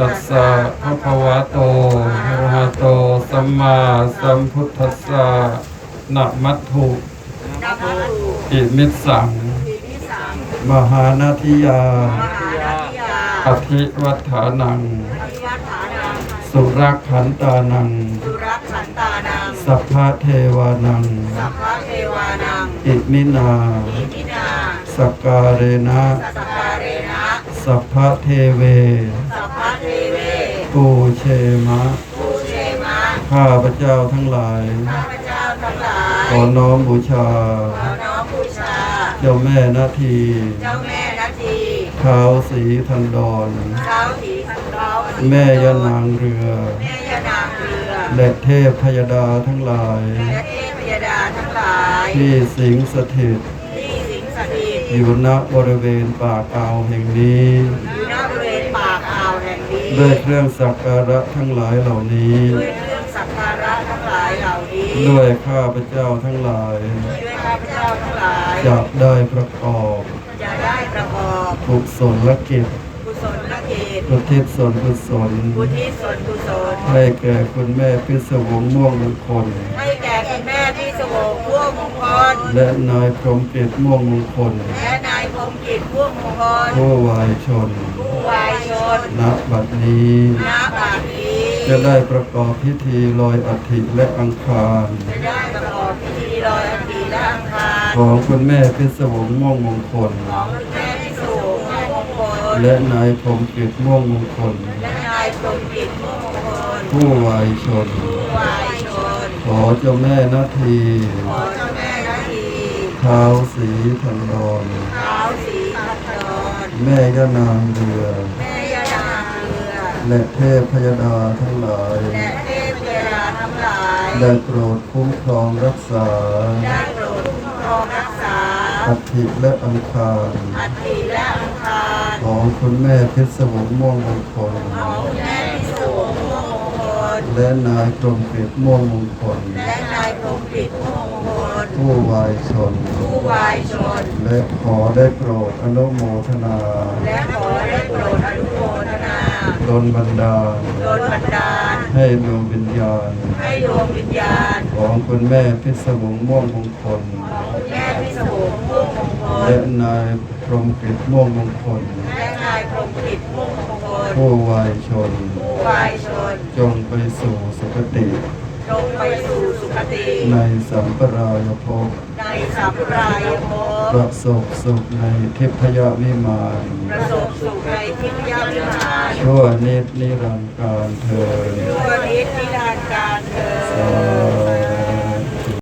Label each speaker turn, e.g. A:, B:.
A: ตัสสะภะคะวะโตอะระหะโต สัมมาสัมพุทธัสสะนะมัตถุอิมิสสัง มหานาทิยาอธิวัฏฐานัง สุรักขันตานัง
B: รักขันตานัง
A: สัพพะเทวานัง
B: สัพพะเทวานัง
A: อิมินา
B: อิมินา
A: สกการเรนะ
B: สัสการเรนะ
A: สัพพะเทเว
B: สัพพะเทเว
A: ปูเชมะ
B: ภูเชมะ
A: ข้าพระเจ้าทั้งหลาย
B: ข้าพเจ้าทั้งหลาย
A: ขอน้อมบูชา
B: ขอน้อมบูชา
A: เจ้าแม่นาที
B: เจ้าแม่นาที
A: เท้าวสีทันดร
B: เท้าถีสันเรา
A: แม่ยานางเรือ
B: แม่ยานางเรือ
A: และเทพพยดาทั้งหลาย
B: และเทพยดาทั้งหลาย
A: ที่สิงสถิต
B: ที่สิงสถิต
A: อยู่ณบริเวณป่ากาวแห่งนี้
B: อยู่ณบริเวณปากอ่าวแห่งนี้
A: ด้วยเครื่องสักการะทั้งหลายเหล่านี้
B: ด้วยเครื่องสักการะทั้งหลายเหล่านี้
A: ด้วยข้าพเจ้าทั้งหลาย
B: ด้วยข้าพเจ้าทั้งหลาย
A: จะได้ประกอบ
B: จะได้ประกอบ
A: กุศลกิจ
B: กุศลกิจ
A: อุทิศส่วนกุศล
B: บุทิศส่วนกุศล
A: ให้แก่คุณแม่พิศวงม่วงมงคล
B: ให้แก่คุณแม่ที่ส วงมงคล
A: และนายพรหมเกตม่วงมงคล
B: และนายพรมกิจพ่วงมงคล
A: ผู้วายชน
B: ผู้วายชน
A: ณบัดนี้
B: ณบัดนี้
A: จะได้ประกอบพิธีลอยอัฐิและอังคาร
B: จะได้ประกอบพิธีลอยอัฐิและอังคาร
A: ของคุณแม่พิศวงม่วงมงคล
B: ของคุณแม่ที่สวงพ่วงมงคล
A: และนายพรหมเกตม่วงมงคล
B: และนายพรมกิจพ่วงมงคล
A: ผู้วายชน
B: ผู้วาย
A: ขอเจ้าแม่นาที
B: ขอเจ้าแม่นาที
A: เท้าวสีทันดร
B: เท้าสีพัดดอน
A: แม่ย่านางเรือ
B: แม่ยานางเรือ
A: และเทพพยดาทั้งหลาย
B: และเทพเวลาทั้งหลาย
A: ได้โปรดคุ้มครองรักษา
B: ได้โปรดคุ้มครองรักษา
A: อัฐิและอังคาร
B: อัฐิและอังคาร
A: ของคุณแม่พิศวงม่วงมงคล
B: ของแม่พิสวงม่วงมงค ล
A: และนายกรมกฤษม่วงมงคล
B: และนายพรหมกิจม่วงมงคล
A: ผู้วายชน
B: ผู้วายชน
A: และขอได้โปรดอนุโมทนา
B: และขอได้โปรดอนุโมทนา
A: ดลบันดาล
B: โดนบันดาล
A: ให้ดวงวิญญาณ
B: ให้ดวงวิญญาณ
A: ของคุณแม่พิศวงม่วงมงคล
B: ของคุณแม่พิสวงม่วงมงคล
A: และนายพรหมกฤษม่วงมงคล
B: และนายพรหม
A: ผู้วายชนจงไปสู่สุคติ ในสัมปรายภพ
B: ในสัมปรายภพป
A: ระสบสุขในทิพยวิมาน
B: ประสบสุขในทิพยวิมาน
A: ชั่วนิดนิรันดร์เธอ
B: ชั่วนิด
A: นิรันดร์การเธอ